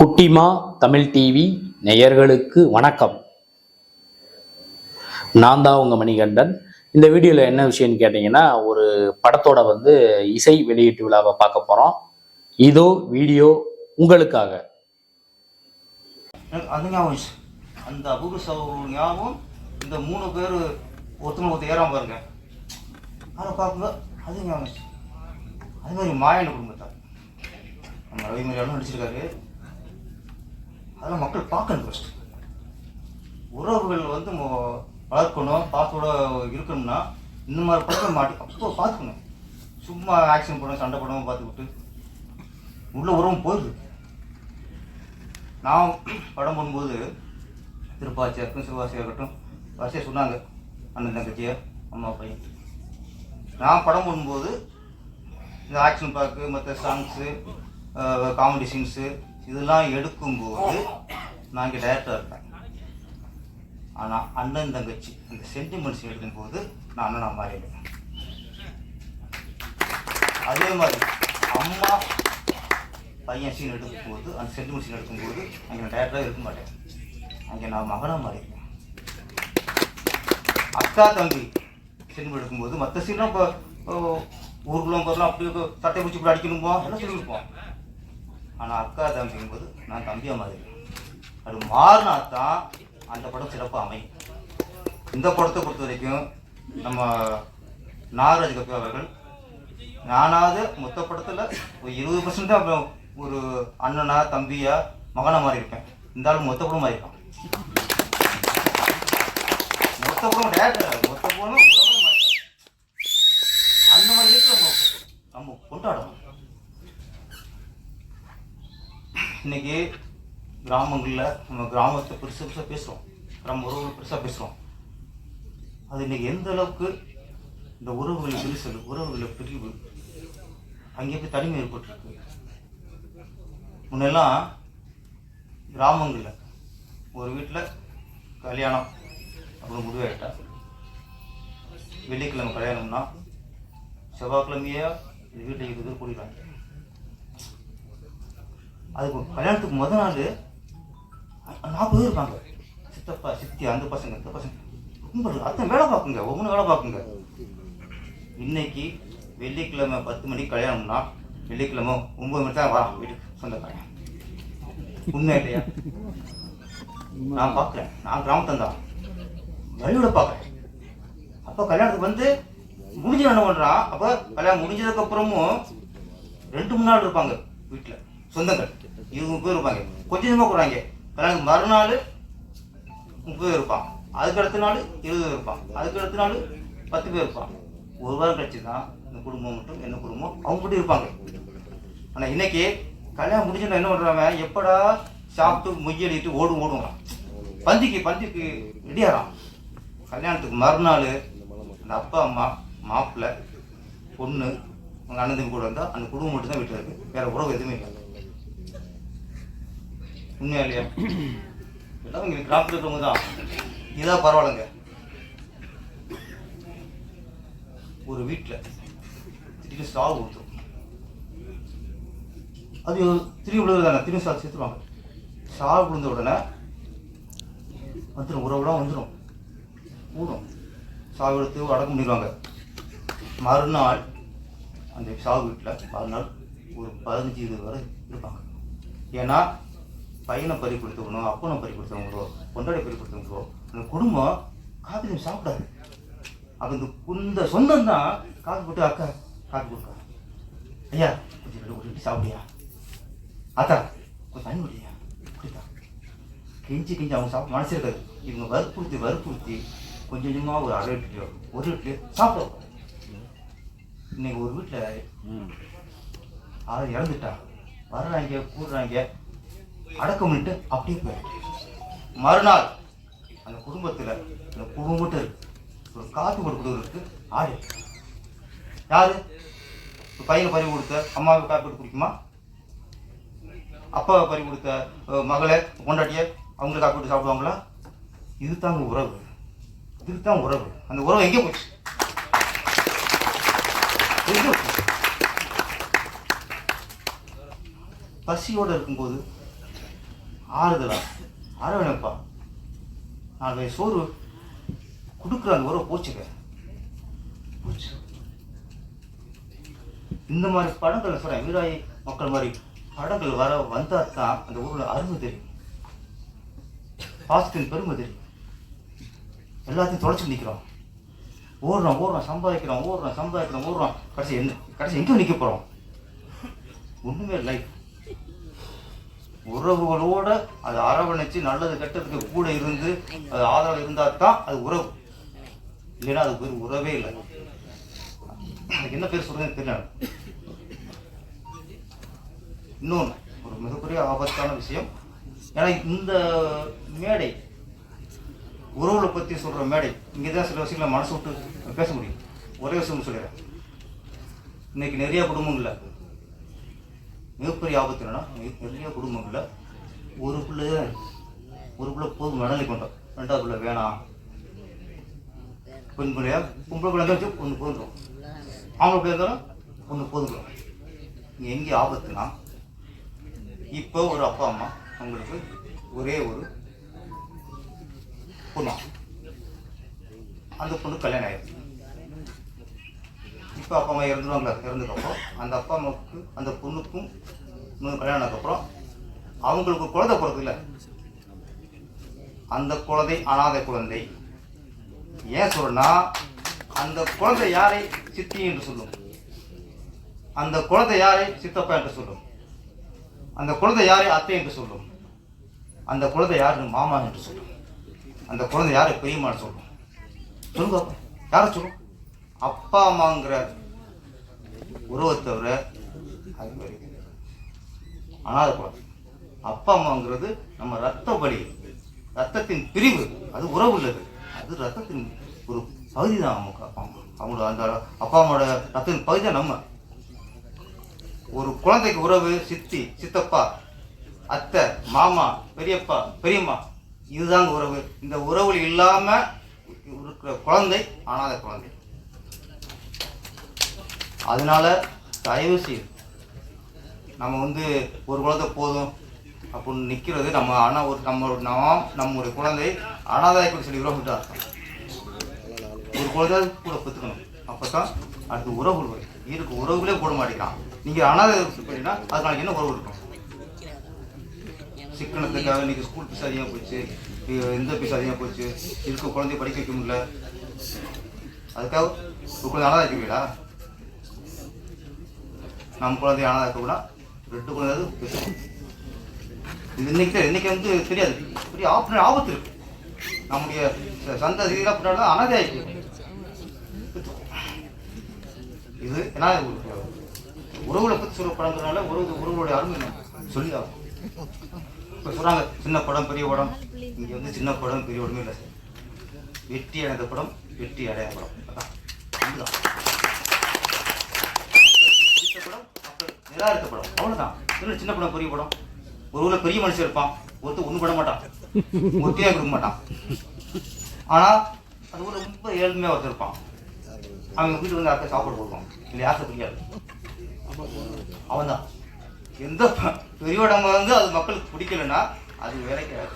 குட்டிமா தமிழ் டிவி நேயர்களுக்கு வணக்கம். நான் தான் உங்கள் மணிகண்டன். இந்த வீடியோவில் என்ன விஷயம்னு கேட்டிங்கன்னா ஒரு படத்தோட வந்து இசை வெளியீட்டு விழாவை பார்க்க போகிறோம் இதோ வீடியோ உங்களுக்காக. அந்த ஞாபகம் அபூர்வ ஞாபகம் இந்த மூணு பேர் ஒருத்தங்க ஒருத்தர் ஏறாம பாருங்க. அதை பார்க்கும்போது அது ஞாபகம் அது அதே மாதிரி மாயன குடும்பத்தார் நம்ம ரவி மரியாதை நடிச்சிருக்காரு. அதெல்லாம் மக்கள் பார்க்கணும் ஃபர்ஸ்ட் உறவுகள் வந்து வளர்க்கணும் பாசோட இருக்கணும்னா இந்த மாதிரி படத்தை மாட்டி அப்போ பார்த்துக்கணும் சும்மா ஆக்ஷன் பண்ண சண்டை படம் பார்த்துக்கிட்டு. உள்ள உறவும் போயிடுது நான் படம் பண்ணும்போது திருப்பாச்சியாக இருக்கட்டும் இருக்கட்டும் வரிசையாக சொன்னாங்க அண்ணன் தங்கச்சியை அம்மா பையன். நான் படம் பண்ணும்போது இந்த ஆக்ஷன் பார்க்கு மற்ற சாங்ஸு காமெடி சீன்ஸு இதெல்லாம் எடுக்கும்போது நான் இங்கே டைரக்டராக இருப்பேன். ஆனால் அண்ணன் தங்கச்சி இந்த சென்டிமெண்ட்ஸ் எடுக்கும்போது நான் அண்ணனாக மாறிடுவேன். அதே மாதிரி அம்மா பையன் சீன் எடுக்கும்போது அந்த சென்டிமெண்ட் சீன் எடுக்கும்போது அங்கே நான் டேரக்டராக இருக்க மாட்டேன். அங்கே நான் மகனாக மாறிடுவேன். அக்கா தம்பி சென்டிமெண்ட் எடுக்கும்போது மற்ற சீன்லாம் இப்போ ஊருக்குள்ள போகிறலாம் அப்படியே தட்டை பிடிச்சி இப்படி அடிக்கணுமோ? எல்லாம் சொல்லியிருப்போம் ஆனால் அக்கா தம்பிங்கும்போது நான் தம்பியாக மாதிரி அது மாறினா தான் அந்த படம் சிறப்பாக அமையும். இந்த படத்தை பொறுத்த வரைக்கும் நம்ம நாகராஜ் கபி அவர்கள் நானாவது மொத்த படத்தில் ஒரு இருபது பர்சன்ட் தான் அப்புறம் ஒரு அண்ணனா தம்பியா மகனா மாறி இருப்பேன் இந்த ஆள் மொத்த படம் மாறி இருப்பான் மொத்த படம் டேரக்டர் மொத்த படம் அந்த மாதிரி நம்ம நம்ம கொண்டாடணும் இன்னைக்கு கிராமங்களில் நம்ம கிராமத்தை பெருசு பெருசாக பேசுகிறோம் கிராம உறவுகள் பெருசாக பேசுகிறோம் அது இன்னைக்கு எந்த அளவுக்கு இந்த உறவுகள் விரிசல் உறவுகளை பிரிவு. அங்கே போய் தனிமை ஏற்பட்டிருக்கு? முன்னெல்லாம் கிராமங்களில் ஒரு வீட்டில் கல்யாணம் அப்படின்னு முடிவாயிட்டா வெள்ளிக்கிழமை கல்யாணம்னா செவ்வாய்க்கிழமையே இந்த வீட்டில் இருபது கூடிடுறாங்க அதுக்கு கல்யாணத்துக்கு முத நாள் நாற்பது பேர் இருப்பாங்க. சித்தப்பா சித்தி அந்த பசங்க இந்த பசங்க. ரொம்ப அத்தனை வேலை பார்க்குங்க. ஒவ்வொன்றும் வேலை பார்க்குங்க. இன்னைக்கு வெள்ளிக்கிழமை பத்து மணிக்கு கல்யாணம்னா வெள்ளிக்கிழமை ஒன்பது மணி தான் வரான் வீட்டுக்கு சொந்தக்காரன். உண்மை இல்லையா? நான் பார்க்குறேன். நான் கிராமத்தான் தான். வழியோட பார்க்குறேன். அப்போ கல்யாணத்துக்கு வந்து முடிஞ்சு என்ன பண்ணுறான் அப்போ கல்யாணம் முடிஞ்சதுக்கப்புறமும் ரெண்டு மூணு நாள் இருப்பாங்க வீட்டில். சொந்தங்கள். இவங்க முப்பது இருப்பாங்க கொஞ்சம் கொஞ்சமாக கூடாங்க கல்யாணத்துக்கு மறுநாள் முப்பது இருப்பான். அதுக்கு அடுத்த நாள் இருபது பேர் இருப்பான். அதுக்கு அடுத்த நாள் பத்து பேர் இருப்பான். ஒரு வாரம் கழிச்சு தான் இந்த குடும்பம் மட்டும் என்ன குடும்பம்? அவங்க மட்டும் இருப்பாங்க. ஆனால் இன்னைக்கு கல்யாணம் முடிஞ்சுன்னா என்ன பண்ணுறாங்க எப்படா சாப்பிட்டு மொய்யடிட்டு ஓடும் ஓடுவான். பந்திக்கு பந்திக்கு ரெடியாகிறான் கல்யாணத்துக்கு மறுநாள் அந்த அப்பா அம்மா மாப்பிள்ளை பொண்ணு அவங்க அண்ணன் தம்பி கூட இருந்தால் அந்த குடும்பம் மட்டும் தான் வீட்டில் இருக்குது வேறு உறவு எதுவுமே இல்லை. உண்மையா இல்லையா எல்லாம் இங்கே கிராமத்தில் இருக்கிறவங்க தான். இதான் பரவாயில்லைங்க. ஒரு வீட்டில் திடீர்னு சாவு கொடுத்துரும் அது திரும்பி விழுது தானே திரும்பி சாவு சேர்த்துருவாங்க. சாவு விழுந்த உடனே வந்துடும் உறவுலாம் வந்துடும் கூடும் சாவு எடுத்து அடக்கம் பண்ணிடுவாங்க. மறுநாள் அந்த சாவு வீட்டில் மறுநாள் ஒரு பதினஞ்சு இருபது வரை இருப்பாங்க. ஏன்னா பையனை பறி கொடுத்தவனோ அப்பனை பறி கொடுத்தவங்களோ பொண்டாடி பறி கொடுத்தவங்களோ அந்த குடும்பம் காப்பி தண்ணி சாப்பிடாது அப்போ இந்த இந்த சொந்தம் தான் காப்பி போட்டு அக்கா காப்பி கொடுக்கா. ஐயா கொஞ்சம் ஒரு சாப்பிடியா? அத்தா கொஞ்சம் தண்ணி குடியா குடித்தா கெஞ்சி கெஞ்சி அவங்க சாப்பிட மனசு இருக்காது இவங்க வற்புறுத்தி வற்புறுத்தி கொஞ்சம் கொஞ்சமாக ஒரு அரை இட்லியோ ஒரு இட்லியோ சாப்பிட. இன்னைக்கு ஒரு வீட்டில் ஆள் இறந்துட்டா. வர்றாங்க கூடுறாங்க. அடக்கம் பண்ணிட்டு அப்படியே போயிடுது மறுநாள் அந்த குடும்பத்தில் அந்த குடும்பம் ஒரு காத்து போட்டு கொடுக்குறதுக்கு ஆடு யாரு? ஒரு பையனை பறி கொடுத்த அம்மாவுக்கு காப்பீடு குடிக்குமா? அப்பாவை பறி கொடுத்த மகளை கொண்டாட்டிய அவங்களுக்கு காப்பீடு சாப்பிடுவாங்களா? இது தாங்க உறவு. இதுக்கு தான் உறவு. அந்த உறவு எங்கே போச்சு? பசியோடு இருக்கும்போது ஆறுதலா? அரவணைப்பா. நாலு வயசு சோறு கொடுக்குறாங்க வர உறவு போச்சுங்க. போச்சு. இந்த மாதிரி படங்கள் சொல்கிறேன் வீராயி மக்கள் மாதிரி படங்கள் வர வந்தால் தான் அந்த ஊரில் அருமை தெரியும். பாசத்தின் பெருமை தெரியும். எல்லாத்தையும் தொலைச்சு நிற்கிறோம் ஓடுறோம் ஓடுறோம் சம்பாதிக்கிறோம் ஓடுறோம் சம்பாதிக்கிறோம் ஓடுறோம் கடைசி என்ன? கடைசி எங்கே நிற்க போகிறோம் ஒன்றுமே லைஃப் உறவுகளோட அதை அரவணைச்சு நல்லது கெட்டதுக்கு கூட இருந்து அது ஆதரவு இருந்தால் தான் அது உறவு. இல்லைன்னா அது ஒரு உறவே இல்லை. அதுக்கு என்ன பேர் சொல்றதுன்னு தெரியல இன்னொன்று ஒரு மிகப்பெரிய ஆபத்தான விஷயம். ஏன்னா இந்த மேடை உறவுகளை பற்றி சொல்கிற மேடை இங்கே தான் சில விஷயங்களை மனசு விட்டு பேச முடியும். ஒரே விஷயம் சொல்லிடுறேன். இன்னைக்கு நிறைய குடும்பம் இல்லை மிகப்பெரிய ஆபத்து என்னன்னா மிக- நிறைய குடும்பங்களில் ஒரு பிள்ளை ஒரு பிள்ளை போதும் மணலி கொண்டோம் ரெண்டாவது பிள்ளை வேணாம் பெண் பிள்ளையா? பொம்பளை பிள்ளை வச்சு ஒன்று போதும். ஆம்பளை பிள்ளை இருந்தாலும் ஒன்று போதும். இங்கே எங்கே ஆபத்துனா இப்போ ஒரு அப்பா அம்மா அவங்களுக்கு ஒரே ஒரு பொண்ணு. அந்த பொண்ணு கல்யாணம் ஆயிடுச்சு. இப்போ அப்பா அம்மா இறந்துருவாங்களா? இறந்ததுக்கப்புறம் அந்த அப்பா அம்மாவுக்கு அந்த பொண்ணுக்கும் இன்னும் கல்யாணம் ஆனதுக்கப்புறம் அவங்களுக்கு ஒரு குழந்தை பிறகு இல்லை? அந்த குழந்தை அனாதை குழந்தை. ஏன் சொல்றேன்னா அந்த குழந்தை யாரை? சித்தி என்று சொல்லும். அந்த குழந்தை யாரை? சித்தப்பா என்று சொல்லும். அந்த குழந்தை யாரை? அத்தை என்று சொல்லும். அந்த குழந்தை யாரு மாமா என்று சொல்லும். அந்த குழந்தை யாரை? பெரியம்மான்னு சொல்லும். சொல்லுங்க யாரை சொல்லும்? அப்பா அம்மாங்கிற உறவை தவிர அது மாதிரி எதுவும் அனாதை குழந்தை அப்பா அம்மாங்கிறது நம்ம ரத்த பலி ரத்தத்தின் பிரிவு அது உறவு உள்ளது. அது ரத்தத்தின் ஒரு பகுதி தான் அவங்க அப்பா அம்மா. அவங்களோட அந்த அப்பா அம்மாவோட ரத்தத்தின் பகுதி தான் நம்ம. ஒரு குழந்தைக்கு உறவு சித்தி சித்தப்பா அத்தை மாமா பெரியப்பா பெரியம்மா இதுதாங்க உறவு. இந்த உறவு இல்லாமல் இருக்கிற குழந்தை அனாதை குழந்தை. அதனால தயவு செய்து நம்ம வந்து ஒரு குழந்தை போதும் அப்படின்னு நிற்கிறது நம்ம ஆனால் ஒரு நம்ம நாம் நம்முடைய குழந்தை அனாதாயக்குடி சொல்லி உறவு அர்த்தம். ஒரு குழந்தை கூட பெற்றுக்கணும். அப்போ தான் அடுத்து உறவு வரும். இருக்கு உறவுகளே போட மாட்டேங்கிறான். நீங்கள் அனாதை பண்ணினா அது நாளைக்கு என்ன உறவு இருக்கும்? சிக்கனத்துக்காக இன்றைக்கி ஸ்கூல் பீஸ் அதிகமாக போச்சு. எந்த பீஸ் அதிகமாக போச்சு? இருக்க குழந்தைய படிக்க வைக்க முடியல. அதுக்காக ஒரு குழந்தை அனாதை நம் நம்ம குழந்தைய அனாதை இருக்கக்கூடா ரெண்டு குழந்தை இது இன்னைக்கு இன்னைக்கு வந்து தெரியாது. பெரிய ஆபத்து ஆபத்து இருக்கு. நம்முடைய ச- சந்ததியெல்லாம் பின்னாடி அனாதையாக அனாதை இது ஏன்னா ஒரு- உறவுகளை பற்றி சொல்ல படங்கிறதுனால உறவு உறவுடைய அருமை சொல்லி ஆகும் இப்போ சொல்கிறாங்க சின்ன படம் பெரிய படம். இங்கே வந்து சின்ன படம் பெரிய படமே இல்லை. வெற்றி அடைந்த படம் வெற்றி அடையாத படம். அதான் இதுதான் மக்களுக்கு பிடித்த படம் மக்கள் நிராகரித்த படம். அவ்வளோதான் இன்னும் சின்ன படம் பெரிய படம். ஒரு ஊரில் பெரிய மனுஷன் இருப்பான். ஒருத்தர் ஒன்றும் பண்ண மாட்டான். ஒத்தியாக கொடுக்க மாட்டான். ஆனால் அது ஊரில் ரொம்ப ஏழ்மையாக ஒருத்தர் இருப்பான். அவங்க வீட்டுக்கு வந்து அத்தை சாப்பாடு போடுவான் இல்லை யாசை புரியாது. அவன் தான் எந்த பெரிய படம் வந்து அது மக்களுக்கு பிடிக்கலன்னா அது வேலை கிடையாது.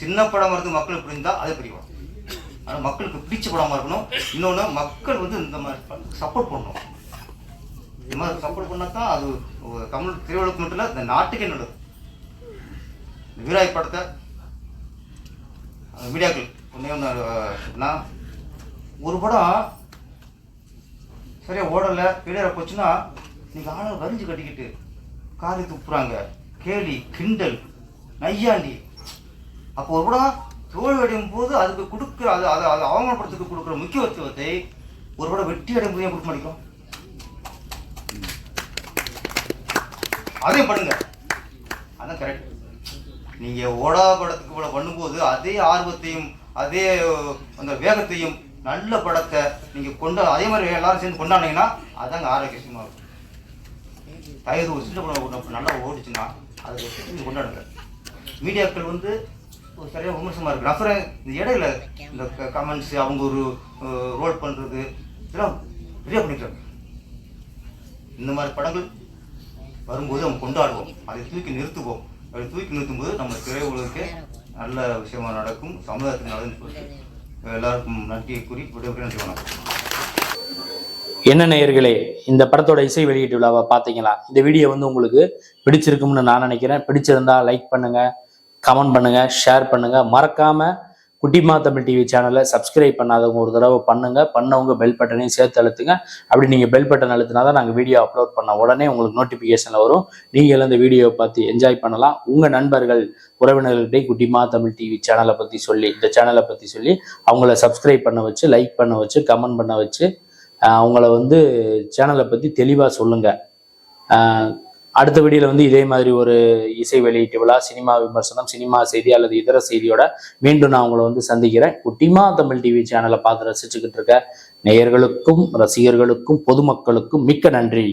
சின்ன படம் இருந்து மக்களுக்கு பிடிந்தா அது பெரிய படம். ஆனால் மக்களுக்கு பிடிச்ச படமா இருக்கணும். இன்னொன்று மக்கள் வந்து இந்த மாதிரி சப்போர்ட் பண்ணணும். இந்த மாதிரி சப்போர்ட் பண்ணா தான் அது தமிழ் திரையுலகம் மட்டும் இல்லை இந்த நாட்டுக்கே நல்லது இந்த வீராய் படத்தை மீடியாக்கள் ஒன்றே ஒன்று ஒரு படம் சரியா ஓடலை வெளியேற போச்சுன்னா நீங்கள் ஆளை வரிஞ்சு கட்டிக்கிட்டு காரி துப்புறாங்க. கேலி கிண்டல் நையாண்டி. அப்போ ஒரு படம் தோல்வி அடையும் போது அதுக்கு கொடுக்குற அது அதை அதை அவமானப்படுத்துக்கு கொடுக்குற முக்கியத்துவத்தை ஒரு படம் வெற்றி அடையும் போது ஏன் கொடுக்க மாட்டேங்கிறோம்? அதையும் பண்ணுங்க. அதான் கரெக்ட் நீங்க ஓடா படத்துக்கு போல பண்ணும்போது அதே ஆர்வத்தையும் அதே அந்த வேகத்தையும் நல்ல படத்தை நீங்க கொண்டு அதே மாதிரி எல்லாரும் சேர்ந்து கொண்டாடினீங்கன்னா அதாங்க ஆரோக்கியமா இருக்கும். தயவு ஒரு சின்ன படம் நல்லா ஓடிச்சுன்னா அதை நீங்க கொண்டாடுங்க. மீடியாக்கள் வந்து ஒரு சரியாக விமர்சமாக இருக்கு. அப்புறம் இந்த இடையில இந்த கமெண்ட்ஸ் அவங்க ஒரு ரோல் பண்ணுறது இதெல்லாம் நிறைய பண்ணிக்கிறாங்க இந்த மாதிரி படங்கள் வரும்போது நம்ம கொண்டாடுவோம். அதை தூக்கி நிறுத்துவோம். அதை தூக்கி நிறுத்தும்போது நம்ம திரை நல்ல விஷயமா நடக்கும். சமுதாயத்துக்கு நல்லதுன்னு சொல்லிட்டு. எல்லாருக்கும் நன்றியை கூறி விடைபெறுகிறேன். நன்றி வணக்கம். என்ன நேயர்களே இந்த படத்தோட இசை வெளியீட்டு விழாவை பார்த்தீங்களா? இந்த வீடியோ வந்து உங்களுக்கு பிடிச்சிருக்கும்னு நான் நினைக்கிறேன். பிடிச்சிருந்தா லைக் பண்ணுங்கள் கமெண்ட் பண்ணுங்கள் ஷேர் பண்ணுங்கள் மறக்காமல் குட்டிமா தமிழ் டிவி சேனலை சப்ஸ்கிரைப் பண்ணாதவங்க ஒரு தடவை பண்ணுங்க. பண்ணவங்க பெல் பட்டனையும் சேர்த்து அழுத்துங்க. அப்படி நீங்கள் பெல் பட்டன் அழுத்தினா தான் நாங்கள் வீடியோ அப்லோட் பண்ண உடனே உங்களுக்கு நோட்டிஃபிகேஷனில் வரும். நீங்கள் அந்த வீடியோவை பார்த்து என்ஜாய் பண்ணலாம். உங்கள் நண்பர்கள் உறவினர்கள்ட்டே குட்டிமா தமிழ் டிவி சேனலை பற்றி சொல்லி இந்த சேனலை பற்றி சொல்லி அவங்கள சப்ஸ்கிரைப் பண்ண வச்சு லைக் பண்ண வச்சு கமெண்ட் பண்ண வச்சு அவங்கள வந்து சேனலை பற்றி தெளிவாக சொல்லுங்கள் அடுத்த வீடியோவில் வந்து இதே மாதிரி ஒரு இசை வெளியீட்டு விழா சினிமா விமர்சனம் சினிமா செய்தி அல்லது இதர செய்தியோட மீண்டும் நான் உங்களை வந்து சந்திக்கிறேன். குட்டிமா தமிழ் டிவி சேனலை பார்த்து ரசிச்சுக்கிட்டு இருக்க நேயர்களுக்கும் ரசிகர்களுக்கும் பொதுமக்களுக்கும் மிக்க நன்றி.